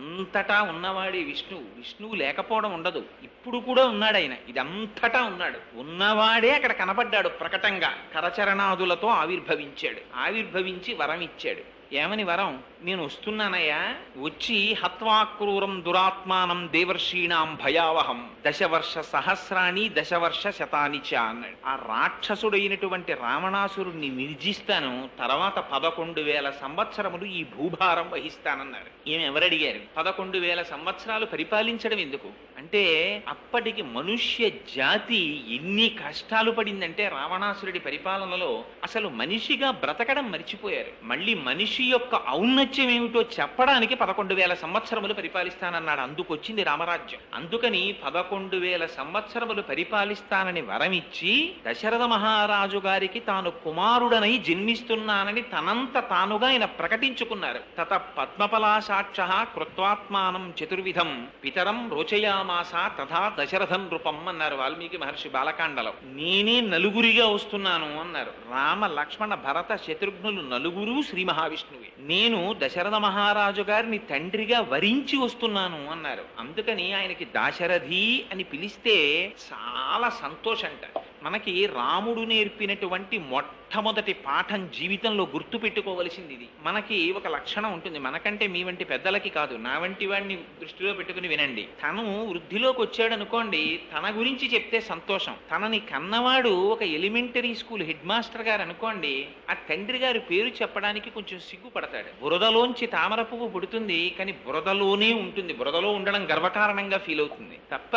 అంతటా ఉన్నవాడే విష్ణువు విష్ణువు లేకపోవడం ఉండదు. ఇప్పుడు కూడా ఉన్నాడు ఆయన. ఇదంతటా ఉన్నాడు. ఉన్నవాడే అక్కడ కనపడ్డాడు ప్రకటంగా. కరచరణాదులతో ఆవిర్భవించాడు. ఆవిర్భవించి వరం ఇచ్చాడు ఏమని వరం? నేను వస్తున్నానయ్యా. వచ్చి హత్వాక్రూరం దురాత్మానం దేవర్షీణాం భయావహం. దశవర్ష సహస్రాణి దశవర్ష శతాని చ అన్నాడు. ఆ రాక్షసుడైనటువంటి రావణాసురుణ్ణి నిర్జిస్తాను. తర్వాత పదకొండు వేల సంవత్సరములు ఈ భూభారం వహిస్తానన్నారు ఏమి ఎవరడిగారు? పదకొండు వేల సంవత్సరాలు పరిపాలించడం ఎందుకు? అంటే అప్పటికి మనుష్య జాతి ఎన్ని కష్టాలు పడిందంటే రావణాసురుడి పరిపాలనలో అసలు మనిషిగా బ్రతకడం మర్చిపోయారు. మళ్ళీ మనిషి యొక్క ఔన్నత్యం ఏమిటో చెప్పడానికి పదకొండు వేల సంవత్సరములు పరిపాలిస్తానన్నాడు. అందుకొచ్చింది రామరాజ్యం. అందుకని పదకొండు వేల సంవత్సరములు పరిపాలిస్తానని వరమిచ్చి దశరథ మహారాజు గారికి తాను కుమారుడనై జన్మిస్తున్నానని తనంత తానుగా ఆయన ప్రకటించుకున్నారు. తత పద్మపలాసాక్ష కృత్వాత్మానం చతుర్విధం పితరం రోచయామాస తథా దశరథం నృపం అన్నారు వాల్మీకి మహర్షి బాలకాండలో. నేనే నలుగురిగా వస్తున్నాను అన్నారు. రామ లక్ష్మణ భరత శత్రుఘ్నులు నలుగురు శ్రీ మహావిష్ణు నేను దశరథ మహారాజు గారిని తండ్రిగా వరించి వస్తున్నాను అన్నారు. అందుకని ఆయనకి దాశరథి అని పిలిస్తే చాలా సంతోషంట. మనకి రాముడు నేర్పినటువంటి మొట్టమొదటి పాఠం జీవితంలో గుర్తు పెట్టుకోవలసింది ఇది మనకి ఒక లక్షణం ఉంటుంది. మనకంటే మీ వంటి పెద్దలకి కాదు. నా వంటి వాడిని దృష్టిలో పెట్టుకుని వినండి. తను వృద్ధిలోకి వచ్చాడు అనుకోండి తన గురించి చెప్తే సంతోషం. తనని కన్నవాడు ఒక ఎలిమెంటరీ స్కూల్ హెడ్ మాస్టర్ గారు అనుకోండి ఆ తండ్రి గారి పేరు చెప్పడానికి కొంచెం సిగ్గుపడతాడు. బురదలోంచి తామర పువ్వు పుడుతుంది కానీ బురదలోనే ఉంటుంది. బురదలో ఉండడం గర్వకారణంగా ఫీల్ అవుతుంది. తప్ప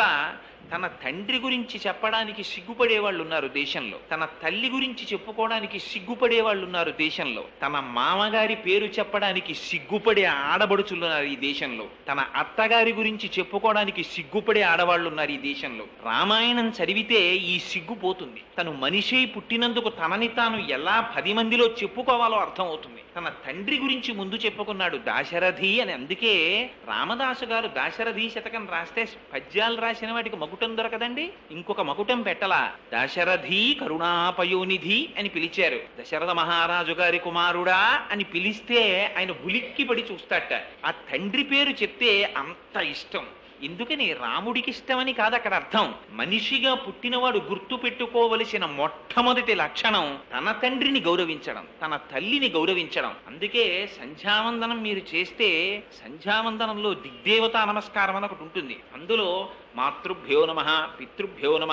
తన తండ్రి గురించి చెప్పడానికి సిగ్గుపడే వాళ్ళు ఉన్నారు దేశంలో. తన తల్లి గురించి చెప్పుకోవడానికి సిగ్గుపడే వాళ్ళు ఉన్నారు దేశంలో. తన మామగారి పేరు చెప్పడానికి సిగ్గుపడే ఆడబడుచులు ఉన్నారు ఈ దేశంలో. తన అత్తగారి గురించి చెప్పుకోవడానికి సిగ్గుపడే ఆడవాళ్ళు ఉన్నారు ఈ దేశంలో. రామాయణం చదివితే ఈ సిగ్గు పోతుంది. తను మనిషి పుట్టినందుకు తనని తాను ఎలా పది మందిలో చెప్పుకోవాలో అర్థమవుతుంది. తన తండ్రి గురించి ముందు చెప్పుకున్నాడు దాశరథి అని. అందుకే రామదాసు గారు దాశరథి శతకం రాస్తే పద్యాలు రాసిన వాటికి మకుటం దొరకదండి. ఇంకొక మకుటం పెట్టలా. దశరథి కరుణాపయోనిధి అని పిలిచారు. దశరథ మహారాజు గారి కుమారుడా అని పిలిస్తే ఆయన ఉలిక్కి పడి చూస్తాట. ఆ తండ్రి పేరు చెప్తే అంత ఇష్టం. ఎందుకని రాముడికి ఇష్టమని కాదు అక్కడ అర్థం మనిషిగా పుట్టినవాడు గుర్తు పెట్టుకోవలసిన మొట్టమొదటి లక్షణం తన తండ్రిని గౌరవించడం తన తల్లిని గౌరవించడం. అందుకే సంధ్యావందనం మీరు చేస్తే సంధ్యావందనంలో దిగ్దేవతా నమస్కారం అని ఒకటి ఉంటుంది. అందులో మాతృభ్యో నమ పితృభ్యో నమ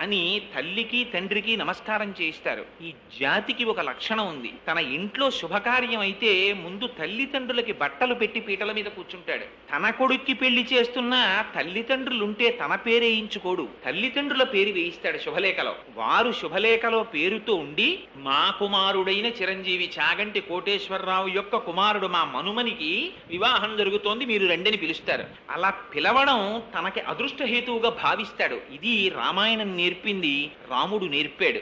అని తల్లికి తండ్రికి నమస్కారం చేయిస్తారు. ఈ జాతికి ఒక లక్షణం ఉంది. తన ఇంట్లో శుభకార్యం అయితే ముందు తల్లిదండ్రులకి బట్టలు పెట్టి పీటల మీద కూర్చుంటాడు. తన కొడుక్కి పెళ్ళి చేస్తున్నా తల్లిదండ్రులుంటే తన పేరేయించుకోడు తల్లిదండ్రుల పేరు వేయిస్తాడు శుభలేఖలో. వారు శుభలేఖలో పేరుతో ఉండి మా కుమారుడైన చిరంజీవి చాగంటి కోటేశ్వరరావు యొక్క కుమారుడు మా మనుమనికి వివాహం జరుగుతోంది మీరు రెండని పిలుస్తారు. అలా పిలవడం తనకి అదృష్ట హేతువుగా భావిస్తాడు. ఇది రామాయణం నేర్పింది రాముడు నేర్పాడు.